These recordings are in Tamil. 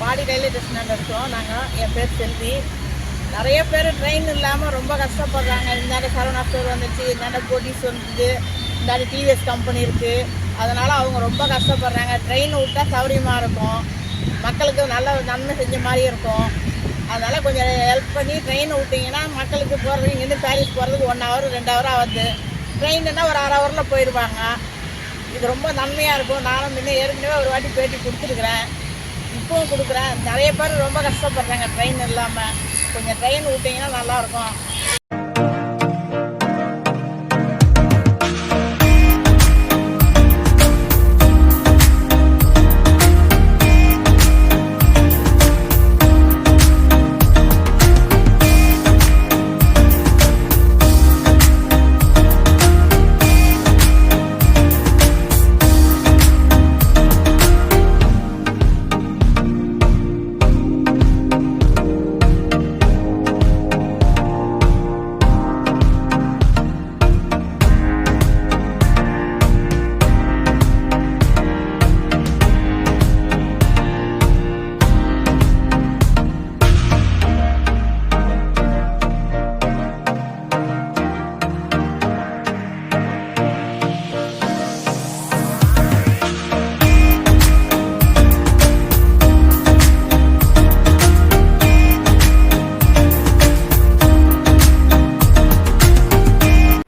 பாடி ரயில்வே ஸ்டேஷனில் இருக்கோம். நாங்கள் என் பேர் செல்வி. நிறைய பேர் ட்ரெயின் இல்லாமல் ரொம்ப கஷ்டப்படுறாங்க. இந்தாண்ட சரவணா ஸ்டோர் வந்துச்சு இந்தாண்ட போட்டீஸ் வந்துச்சு இந்தாண்ட டிவிஎஸ் கம்பெனி இருக்குது அதனால் அவங்க ரொம்ப கஷ்டப்படுறாங்க. ட்ரெயின் விட்டா சௌரியமாக இருக்கும். மக்களுக்கு நல்ல நன்மை செஞ்ச மாதிரி இருக்கும். அதனால் கொஞ்சம் ஹெல்ப் பண்ணி ட்ரெயின் விட்டிங்கன்னா மக்களுக்கு போகிறது இங்கேருந்து பேரிஸ் போகிறதுக்கு ஒன் ஹவர் ரெண்டு ஹவர் ஆகுது. ட்ரெயின்னா ஒரு அரை ஹவரில் போயிடுவாங்க இது ரொம்ப நன்மையாக இருக்கும். நானும் முன்ன ஏற்கனவே ஒரு வாட்டி பேட்டி கொடுத்துருக்குறேன். இப்பவும் கொடுக்குறேன். நிறைய பேர் ரொம்ப கஷ்டப்படுறாங்க. ட்ரெயின் இல்லாமல் கொஞ்சம் ட்ரெயின் விட்டிங்கன்னா நல்லாயிருக்கும்.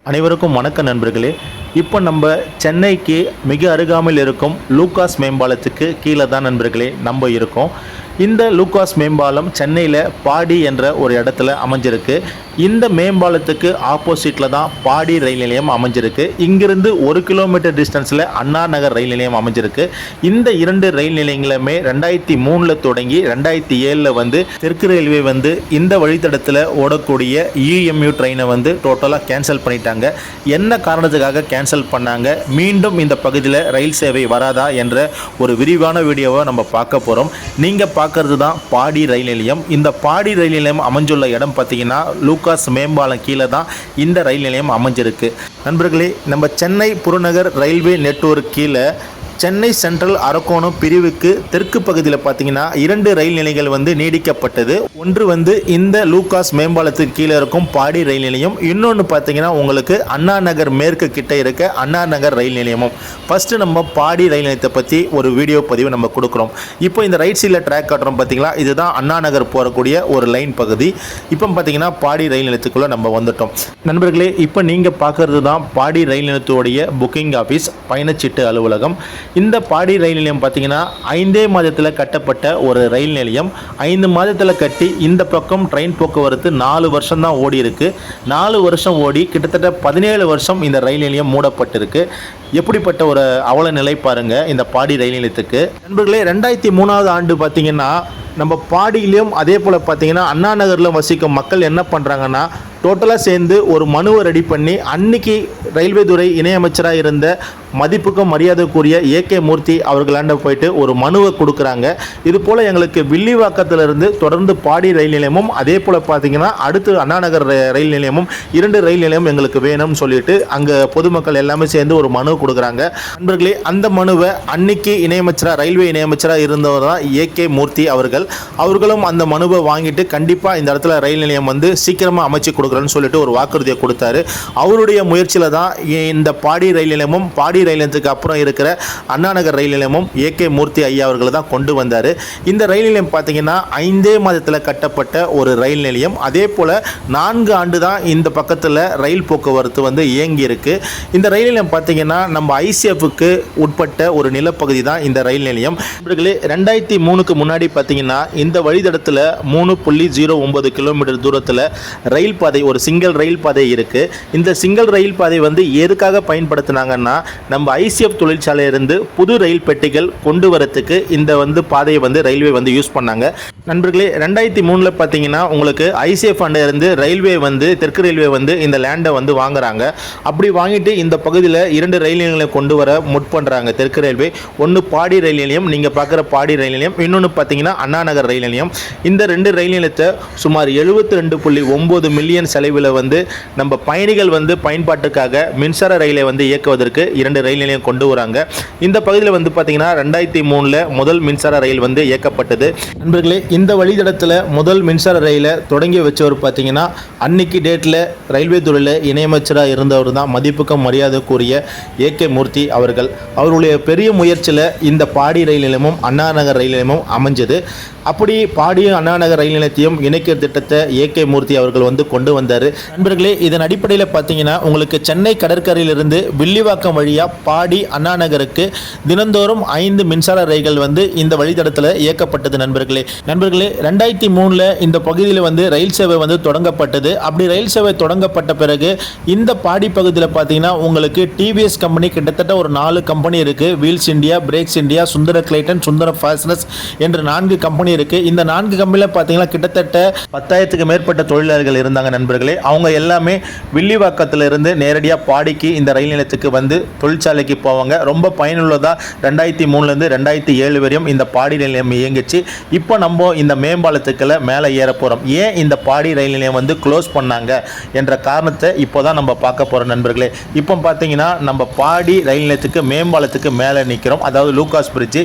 அனைவருக்கும் வணக்க நண்பர்களே. இப்போ நம்ம சென்னைக்கு மிக அருகாமையில் இருக்கும் லூகாஸ் மேம்பாலத்துக்கு கீழே தான் நண்பர்களே நம்ம இருக்கோம். இந்த லூகாஸ் மேம்பாலம் சென்னையில் பாடி என்ற ஒரு இடத்துல அமைஞ்சிருக்கு. இந்த மேம்பாலத்துக்கு ஆப்போசிட்டில் தான் பாடி ரயில் நிலையம் அமைஞ்சிருக்கு. இங்கிருந்து ஒரு கிலோமீட்டர் டிஸ்டன்ஸில் அண்ணா நகர் ரயில் நிலையம் அமைஞ்சிருக்கு. இந்த இரண்டு ரயில் நிலையங்களுமே ரெண்டாயிரத்தி மூணில் தொடங்கி ரெண்டாயிரத்தி ஏழில் வந்து தெற்கு ரயில்வே வந்து இந்த வழித்தடத்தில் ஓடக்கூடிய இஎம்யூ ட்ரெயினை வந்து டோட்டலாக கேன்சல் பண்ணிட்டாங்க. என்ன காரணத்துக்காக கேன்சல் பண்ணாங்க? மீண்டும் இந்த பகுதியில் ரயில் சேவை வராதா என்ற ஒரு விரிவான வீடியோவை நம்ம பார்க்க போகிறோம் நீங்கள் பார்க்கறது தான் பாடி ரயில் நிலையம். இந்த பாடி ரயில் நிலையம் அமைஞ்சுள்ள இடம் பார்த்தீங்கன்னா லூகாஸ் மேம்பாலம் கீழே தான் இந்த ரயில் நிலையம் அமைஞ்சிருக்கு. நண்பர்களே நம்ம சென்னை புறநகர் ரயில்வே நெட்வொர்க் கீழே சென்னை சென்ட்ரல் அரக்கோணம் பிரிவுக்கு தெற்கு பகுதியில் பார்த்தீங்கன்னா இரண்டு ரயில் நிலையங்கள் வந்து நீடிக்கப்பட்டது. ஒன்று வந்து இந்த லூகாஸ் மேம்பாலத்துக்கு கீழே இருக்கும் பாடி ரயில் நிலையம். இன்னொன்று பார்த்தீங்கன்னா உங்களுக்கு அண்ணா நகர் மேற்கு கிட்ட இருக்க அண்ணா நகர் ரயில் நிலையமும். ஃபஸ்ட்டு நம்ம பாடி ரயில் நிலையத்தை பற்றி ஒரு வீடியோ பதிவு நம்ம கொடுக்குறோம். இப்போ இந்த ரைட் சைடில் ட்ராக் காட்டுறோம் பார்த்தீங்களா இதுதான் அண்ணா நகர் போகக்கூடிய ஒரு லைன் பகுதி. இப்போ பார்த்தீங்கன்னா பாடி ரயில் நிலையத்துக்குள்ளே நம்ம வந்துட்டோம். நண்பர்களே இப்போ நீங்கள் பார்க்குறது தான் பாடி ரயில் நிலையத்துடைய புக்கிங் ஆஃபீஸ் பயணச்சீட்டு அலுவலகம். இந்த பாடி ரயில் நிலையம் பார்த்தீங்கன்னா ஐந்தே மாதத்தில் கட்டப்பட்ட ஒரு ரயில் நிலையம். ஐந்து மாதத்தில் கட்டி இந்த பக்கம் ட்ரெயின் போக்குவரத்து நாலு வருஷம் தான் ஓடி இருக்கு. நாலு வருஷம் ஓடி கிட்டத்தட்ட பதினேழு வருஷம் இந்த ரயில் நிலையம் மூடப்பட்டிருக்கு. எப்படிப்பட்ட ஒரு அவல நிலை பாருங்க இந்த பாடி ரயில் நிலையத்துக்கு. நண்பர்களே ரெண்டாயிரத்தி மூணாவது ஆண்டு பார்த்தீங்கன்னா நம்ம பாடியிலையும் அதே போல் பார்த்தீங்கன்னா அண்ணா நகரில் வசிக்கும் மக்கள் என்ன பண்ணுறாங்கன்னா டோட்டலாக சேர்ந்து ஒரு மனுவை ரெடி பண்ணி அன்னைக்கு ரயில்வே துறை இணையமைச்சராக இருந்த மதிப்புக்கும் மரியாதைக்குரிய ஏகே மூர்த்தி அவர்களாண்ட போயிட்டு ஒரு மனுவை கொடுக்குறாங்க. இது போல் எங்களுக்கு வில்லிவாக்கத்திலிருந்து தொடர்ந்து பாடி ரயில் நிலையமும் அதே போல் பார்த்தீங்கன்னா அடுத்து அண்ணாநகர் ரயில் நிலையமும் இரண்டு ரயில் நிலையம் எங்களுக்கு வேணும்னு சொல்லிட்டு அங்கே பொதுமக்கள் எல்லாமே சேர்ந்து ஒரு மனு கொடுக்குறாங்க. நண்பர்களே அந்த மனுவை அன்னைக்கு இணையமைச்சராக ரயில்வே இணையமைச்சராக இருந்தவர் தான் ஏகே மூர்த்தி அவர்கள். அவர்களும் அந்த மனுவை வாங்கிட்டு கண்டிப்பாக இந்த இடத்துல ரயில் நிலையம் வந்து சீக்கிரமாக அமைச்சு கொடுக்குறேன்னு சொல்லிட்டு ஒரு வாக்குறுதியை கொடுத்தாரு. அவருடைய முயற்சியில் தான் இந்த பாடி ரயில் நிலையமும் பாடி ரயில் நிலையத்துக்கு அப்புறம் இருக்கிற அண்ணாநகர் ரயில் நிலையமும் ஏகே மூர்த்தி ஐயா அவர்கள் தான் கொண்டு வந்தார். இந்த ரயில் நிலையம் பார்த்தீங்கன்னா ஐந்தே மாதத்தில் கட்டப்பட்ட ஒரு ரயில் நிலையம். அதே போல் நான்கு ஆண்டு தான் இந்த பக்கத்தில் ரயில் போக்குவரத்து வந்து இயங்கி இருக்கு. இந்த ரயில் நிலையம் பார்த்தீங்கன்னா நம்ம ஐசிஎஃப்க்கு உட்பட்ட ஒரு நிலப்பகுதி தான் இந்த ரயில் நிலையம். இவர்களே ரெண்டாயிரத்தி மூணுக்கு முன்னாடி பார்த்தீங்கன்னா இந்த வழித்தடத்தில் மூணு புள்ளி ஜீரோ ஒன்பது கிலோமீட்டர் தூரத்தில் ரயில் பாதை ஒரு சிங்கிள் ரயில் பாதை இருக்கு. இந்த சிங்கிள் ரயில் பாதை வந்து எதுக்காக பயன்படுத்தினாங்கன்னா நம்ம ஐசிஎஃப் தொழிற்சாலையிலிருந்து புது ரயில் பெட்டிகள் கொண்டு வரத்துக்கு இந்த வந்து பாதையை வந்து ரயில்வே வந்து யூஸ் பண்ணாங்க. நண்பர்களே ரெண்டாயிரத்தி மூணில் பார்த்தீங்கன்னா உங்களுக்கு ஐசிஎஃப் ஃபண்டை இருந்து ரயில்வே வந்து தெற்கு ரயில்வே வந்து இந்த லேண்டை வந்து வாங்குறாங்க. அப்படி வாங்கிட்டு இந்த பகுதியில் இரண்டு ரயில் நிலையங்களை கொண்டு வர முற்பண்றாங்க தெற்கு ரயில்வே ஒன்று பாடி ரயில் நிலையம் நீங்கள் பார்க்குற பாடி ரயில் நிலையம் இன்னொன்று பார்த்தீங்கன்னா அண்ணாநகர் ரயில் நிலையம் இந்த ரெண்டு ரயில் நிலையத்தை சுமார் எழுபத்தி ரெண்டு புள்ளி ஒம்பது மில்லியன் செலவில் வந்து நம்ம பயணிகள் வந்து பயன்பாட்டுக்காக மின்சார ரயிலை வந்து இயக்குவதற்கு இரண்டு ரயில் நிலையம் கொண்டு வராங்க. இந்த பகுதியில் வந்து பார்த்தீங்கன்னா ரெண்டாயிரத்தி மூணில் முதல் மின்சார ரயில் வந்து இயக்கப்பட்டது. நண்பர்களே இந்த வழித்தடத்தில் முதல் மின்சார ரயிலை தொடங்கி வச்சவர் பார்த்தீங்கன்னா அன்னைக்கு டேட்டில் ரயில்வே துறையில் இணையமைச்சராக இருந்தவர் தான் மதிப்புக்கும் மரியாதைக்குரிய ஏ கே மூர்த்தி அவர்கள். அவருடைய பெரிய முயற்சியில் இந்த பாடி ரயில் நிலையமும் அண்ணா நகர் ரயில் நிலையமும் அமைஞ்சது. அப்படி பாடியும் அண்ணாநகர் ரயில் நிலையத்தையும் இணைக்கிற திட்டத்தை ஏகே மூர்த்தி அவர்கள் வந்து கொண்டு வந்தார். நண்பர்களே இதன் அடிப்படையில் பார்த்தீங்கன்னா உங்களுக்கு சென்னை கடற்கரையிலிருந்து வில்லிவாக்கம் வழியாக பாடி அண்ணாநகருக்கு தினந்தோறும் ஐந்து மின்சார ரயில்கள் வந்து இந்த வழித்தடத்தில் இயக்கப்பட்டது நண்பர்களே. நண்பர்களே ரெண்டாயிரத்தி மூணில் இந்த பகுதியில் வந்து ரயில் சேவை வந்து தொடங்கப்பட்டது. அப்படி ரயில் சேவை தொடங்கப்பட்ட பிறகு இந்த பாடி பகுதியில் பார்த்தீங்கன்னா உங்களுக்கு டிவிஎஸ் கம்பெனி கிட்டத்தட்ட ஒரு நாலு கம்பெனி இருக்குது wheels India brakes India Sundaram Clayton Sundaram fasteners என்ற நான்கு கம்பெனி இருக்குது இந்த நான்கு கம்பெனியில் பார்த்தீங்கன்னா கிட்டத்தட்ட பத்தாயிரத்துக்கு மேற்பட்ட தொழிலாளர்கள் இருந்தாங்க நண்பர்களே. அவங்க எல்லாமே வில்லிவாக்கத்திலிருந்து நேரடியாக பாடிக்கு இந்த ரயில் நிலையத்துக்கு வந்து தொழிற்சாலைக்கு போவாங்க. ரொம்ப பயனுள்ளதாக ரெண்டாயிரத்தி மூணுலேருந்து ரெண்டாயிரத்தி ஏழு வரையும் இந்த பாடி நிலையம் இயங்குச்சு. இப்போ நம்ம இந்த மேம்பாலத்துக்குள்ள மேலே ஏற போகிறோம் ஏன் இந்த பாடி ரயில் நிலையம் வந்து க்ளோஸ் பண்ணாங்க என்ற காரணத்தை இப்போ தான் நம்ம பார்க்க போகிறோம் நண்பர்களே. இப்போ பார்த்தீங்கன்னா நம்ம பாடி ரயில் நிலையத்துக்கு மேம்பாலத்துக்கு மேலே நிற்கிறோம் அதாவது லூகாஸ் பிரிட்ஜ்.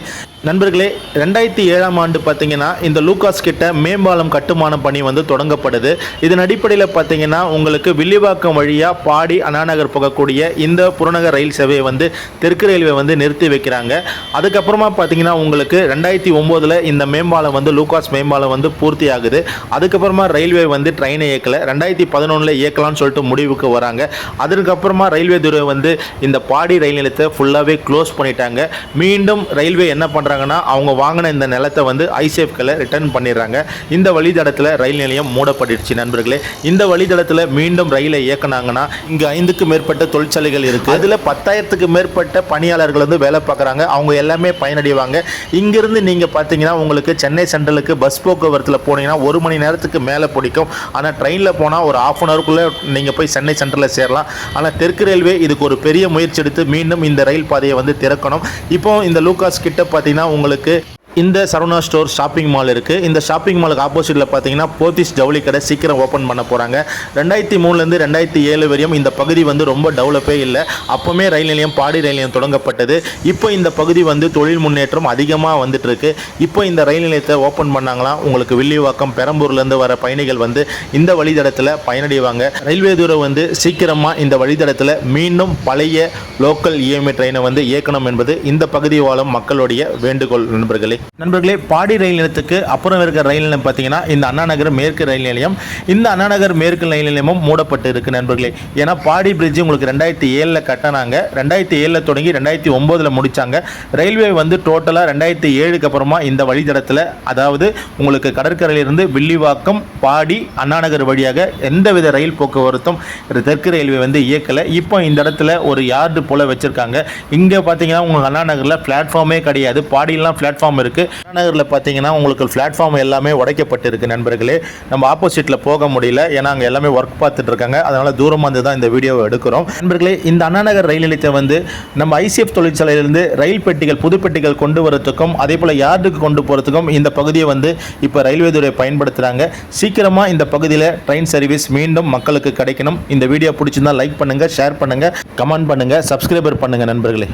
நண்பர்களே ரெண்டாயிரத்தி ஏழாம் ஆண்டு பார்த்தீங்கன்னா இந்த லூகாஸ் கிட்ட மேம்பாலம் கட்டுமான பணி வந்து தொடங்கப்படுது. இதன் அடிப்படையில் பார்த்தீங்கன்னா உங்களுக்கு வில்லிவாக்கம் வழியாக பாடி அண்ணாநகர் போகக்கூடிய இந்த புறநகர் ரயில் சேவையை வந்து தெற்கு ரயில்வே வந்து நிறுத்தி வைக்கிறாங்க. அதுக்கப்புறமா பார்த்தீங்கன்னா உங்களுக்கு ரெண்டாயிரத்தி ஒம்போதில் இந்த மேம்பாலம் வந்து லூகாஸ் மேம்பாலம் வந்து பூர்த்தி ஆகுது அதுக்கப்புறமா ரயில்வே வந்து ட்ரெயினை இயக்கலை. ரெண்டாயிரத்தி பதினொன்றில் இயக்கலாம்னு சொல்லிட்டு முடிவுக்கு வராங்க. அதுக்கப்புறமா ரயில்வே துறை வந்து இந்த பாடி ரயில் நிலையத்தை ஃபுல்லாகவே க்ளோஸ் பண்ணிட்டாங்க. மீண்டும் ரயில்வே என்ன பண்ணுறாங்கன்னா அவங்க வாங்கின இந்த நிலத்தை வந்து ஐசிஎஃப்களை ரிட்டர்ன் பண்ணிடுறாங்க. இந்த வழித்தடத்தில் ரயில் நிலையம் மூடப்பட்டுடுச்சு நண்பர்களே. இந்த வழித்தடத்தில் மீண்டும் ரயிலை இயக்குனாங்கன்னா இங்கே ஐந்துக்கு மேற்பட்ட தொழிற்சாலைகள் இருக்குது அதில் பத்தாயிரத்துக்கு மேற்பட்ட பணியாளர்கள் வந்து வேலை பார்க்குறாங்க. அவங்க எல்லாமே பயனடைவாங்க. இங்கிருந்து நீங்கள் பார்த்தீங்கன்னா உங்களுக்கு சென்னை சென்ட்ரலுக்கு பஸ் போக்குவரத்தில் போனீங்கன்னா ஒரு மணி நேரத்துக்கு மேலே பிடிக்கும். ஆனால் ட்ரெயினில் போனால் ஒரு ஆஃப் அன் ஹவருக்குள்ளே நீங்கள் போய் சென்னை சென்ட்ரலில் சேரலாம். ஆனால் தெற்கு ரயில்வே இதுக்கு ஒரு பெரிய முயற்சி எடுத்து மீண்டும் இந்த ரயில் பாதையை வந்து திறக்கணும். இப்போ இந்த லூகாஸ் கிட்ட பார்த்தீங்கன்னா உங்களுக்கு இந்த சரவணா ஸ்டோர் ஷாப்பிங் மால் இருக்குது இந்த ஷாப்பிங் மாலுக்கு ஆப்போசிட்டில் பார்த்தீங்கன்னா போத்திஸ் ஜவுளி கடை சீக்கிரம் ஓப்பன் பண்ண போகிறாங்க ரெண்டாயிரத்தி மூணுலேருந்து ரெண்டாயிரத்தி ஏழு வரையும் இந்த பகுதி வந்து ரொம்ப டெவலப்பே இல்லை. அப்போவுமே ரயில் நிலையம் பாடி ரயில் நிலையம் தொடங்கப்பட்டது. இப்போ இந்த பகுதி வந்து தொழில் முன்னேற்றம் அதிகமாக வந்துட்டுருக்கு இப்போ இந்த ரயில் நிலையத்தை ஓப்பன் பண்ணாங்களாம் உங்களுக்கு வில்லிவாக்கம் பெரம்பூர்லேருந்து வர பயணிகள் வந்து இந்த வழித்தடத்தில் பயனடைவாங்க. ரயில்வே தூரம் வந்து சீக்கிரமாக இந்த வழித்தடத்தில் மீண்டும் பழைய லோக்கல் இஎம்ஐ ட்ரெயினை வந்து இயக்கணும் என்பது இந்த பகுதி வாழும் மக்களுடைய வேண்டுகோள் நண்பர்களே. நண்பர்களே பாடி ரயில் நிலையத்துக்கு அப்புறம் இருக்கிற ரயில் நிலையம் பார்த்தீங்கன்னா இந்த அண்ணா நகர் மேற்கு ரயில் நிலையம். இந்த அண்ணா நகர் மேற்கு ரயில் நிலையமும் மூடப்பட்டு இருக்கு நண்பர்களே. ஏன்னா பாடி பிரிட்ஜ் உங்களுக்கு ரெண்டாயிரத்தி ஏழில் கட்டினாங்க. ரெண்டாயிரத்தி ஏழில் தொடங்கி ரெண்டாயிரத்தி ஒம்போதில் முடித்தாங்க ரயில்வே வந்து டோட்டலாக ரெண்டாயிரத்தி ஏழுக்கு அப்புறமா இந்த வழித்தடத்தில் அதாவது உங்களுக்கு கடற்கரையிலிருந்து வில்லிவாக்கம் பாடி அண்ணாநகர் வழியாக எந்தவித ரயில் போக்குவரத்தும் தெற்கு ரயில்வே வந்து இயக்கலை. இப்போ இந்த இடத்துல ஒரு யார்டு போல் வச்சுருக்காங்க. இங்கே பார்த்தீங்கன்னா உங்களுக்கு அண்ணா நகரில் பிளாட்ஃபார்மே கிடையாது. பாடியெல்லாம் பிளாட்ஃபார்ம் இருக்குது அண்ணா நகரில் பார்த்தீங்கன்னா உங்களுக்கு பிளாட்ஃபார்ம் எல்லாமே உடைக்கப்பட்டிருக்கு நண்பர்களே. நம்ம ஆப்போசிட்டில் போக முடியல. ஏன்னா அங்கே எல்லாமே ஒர்க் பார்த்துட்டு இருக்காங்க. அதனால் தூரமாக இருந்து தான் இந்த வீடியோவை எடுக்கிறோம். நண்பர்களே இந்த அண்ணா நகர் ரயில் நிலையத்தை வந்து நம்ம ஐசிஎஃப் தொழிற்சாலையிலிருந்து ரயில் பெட்டிகள் புது பெட்டிகள் கொண்டு வரத்துக்கும் அதே போல் யார்டுக்கு கொண்டு போகிறதுக்கும் இந்த பகுதியை வந்து இப்போ ரயில்வே துறை பயன்படுத்துகிறாங்க சீக்கிரமாக இந்த பகுதியில் ட்ரெயின் சர்வீஸ் மீண்டும் மக்களுக்கு கிடைக்கணும். இந்த வீடியோ பிடிச்சிருந்தா லைக் பண்ணுங்கள் ஷேர் பண்ணுங்கள் கமெண்ட் பண்ணுங்கள் சப்ஸ்கிரைபர் பண்ணுங்கள் நண்பர்களே.